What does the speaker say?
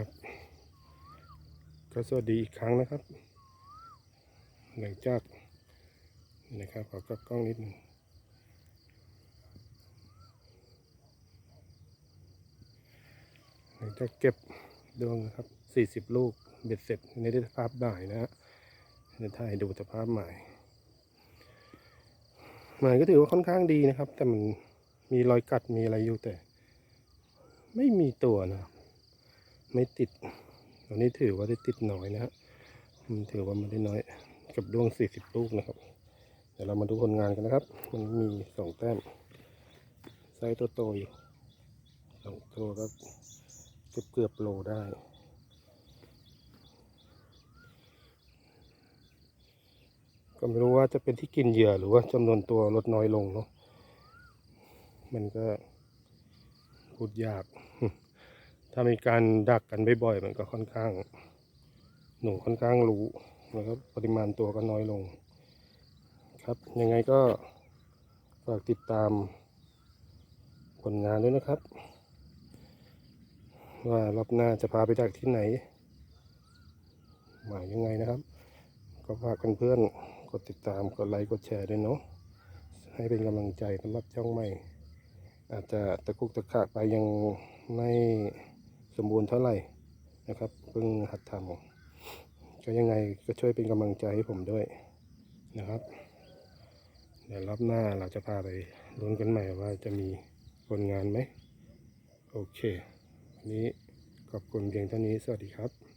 ครับ ก็สวัสดีอีกครั้งนะครับ หลังจากนะครับขอกลับกล้องนิดหนึงหลังจากเก็บดวงนะครับสี่สิบลูกเบ็ดเสร็จในได้สภาพบ่ายนะฮะจะถ่ายดูสภาพใหม่ใหมายก็ถือว่าค่อนข้างดีนะครับ แต่มันมีรอยกัดมีอะไรอยู่แต่ ไม่มีตัวนะครับ ไม่ติดตอนนี้ถือว่าได้ติดน้อยนะฮะมันถือว่ามันได้น้อยกับดวงสี่สิบลูกนะครับ เดี๋ยวเรามาดูผลงานกันนะครับ มันมีสองแต้มไซส์ตัวโตอยู่สองตัวก็เกือบเกือบโลได้ก็ไม่รู้ว่าจะเป็นที่กินเหยื่อหรือว่าจำนวนตัวลดน้อยลงเนาะมันก็พูดยาก ถ้ามีการดักกันบ่อยๆมันก็ค่อนข้าง หนูค่อนข้างรู้แล้วก็ปริมาณตัวก็น้อยลง ครับยังไงก็ฝากติดตามผลงานด้วยนะครับ ว่ารอบหน้าจะพาไปดักที่ไหนหมายยังไงนะครับ ก็ฝากเพื่อนๆกดติดตามกดไลค์กดแชร์ด้วยเนาะให้เป็นกำลังใจสำหรับช่องใหม่ อาจจะตะกุกตะกไปยังไม่ สมบูรณ์เท่าไหร่นะครับเพิ่งหัดทำก็ยังไงก็ช่วยเป็นกำลังใจให้ผมด้วยนะครับ เดี๋ยวรอบหน้าเราจะพาไปลุ้นกันใหม่ว่าจะมีผลงานไหม โอเควันนี้ขอบคุณเพียงเท่านี้สวัสดีครับ